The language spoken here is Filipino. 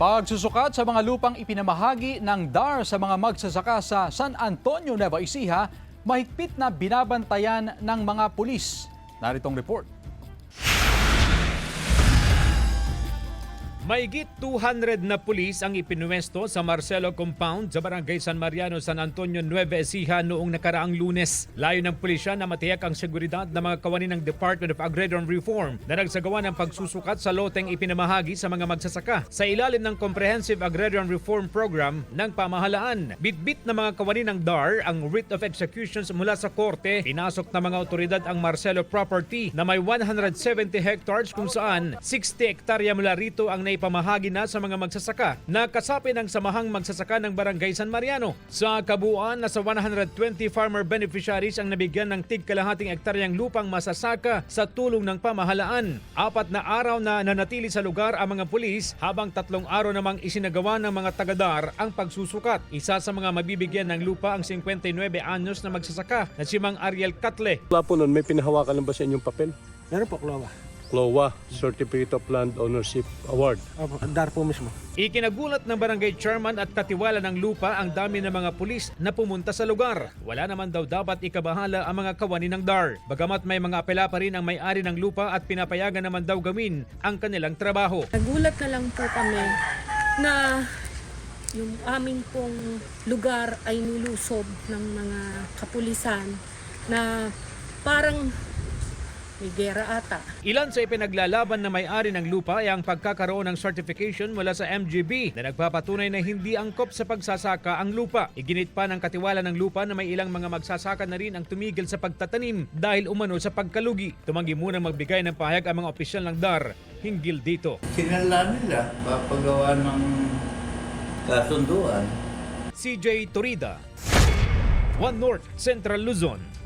Pagsusukat sa mga lupang ipinamahagi ng DAR sa mga magsasaka sa San Antonio, Nueva Ecija, mahigpit na binabantayan ng mga pulis. Naritong report. Maigit 200 na pulis ang ipinuwesto sa Marcelo Compound sa Barangay San Mariano, San Antonio, Nueva Ecija noong nakaraang lunes. Layo ng pulisya na matiyak ang seguridad ng mga kawani ng Department of Agrarian Reform na nagsagawa ng pagsusukat sa loteng ipinamahagi sa mga magsasaka sa ilalim ng Comprehensive Agrarian Reform Program ng pamahalaan. Bitbit na mga kawani ng DAR ang writ of executions mula sa korte. Pinasok ng mga otoridad ang Marcelo property na may 170 hectares kung saan 60 hektarya mula rito ang naipamahagi na sa mga magsasaka na kasapi ng samahang magsasaka ng Barangay San Mariano. Sa kabuuan, nasa 120 farmer beneficiaries ang nabigyan ng tig kalahating hektaryang lupang masasaka sa tulong ng pamahalaan. Apat na araw na nanatili sa lugar ang mga pulis habang tatlong araw namang isinagawa ng mga tagadar ang pagsusukat. Isa sa mga mabibigyan ng lupa ang 59 anyos na magsasaka na si Mang Ariel Katle. Wala po nun, may pinahawakan lang ba sa inyong papel? Meron po, Klowa. CLOA, Certificate of Land Ownership Award. Opo, andar po mismo. Ikinagulat ng barangay chairman at katiwala ng lupa ang dami ng mga pulis na pumunta sa lugar. Wala naman daw dapat ikabahala ang mga kawani ng DAR. Bagamat may mga apela pa rin ang may-ari ng lupa at pinapayagan naman daw gawin ang kanilang trabaho. Nagulat na lang po kami na yung aming pong lugar ay nilusob ng mga kapulisan na parang may gera ata. Ilan sa ipinaglalaban na may-ari ng lupa ay ang pagkakaroon ng certification mula sa MGB na nagpapatunay na hindi angkop sa pagsasaka ang lupa. Iginit pa ng katiwala ng lupa na may ilang mga magsasaka na rin ang tumigil sa pagtatanim dahil umano sa pagkalugi. Tumanggi muna magbigay ng pahayag ang mga opisyal ng DAR hinggil dito. Kinala nila, papagawa ng kasunduan. CJ Torida, One North Central Luzon,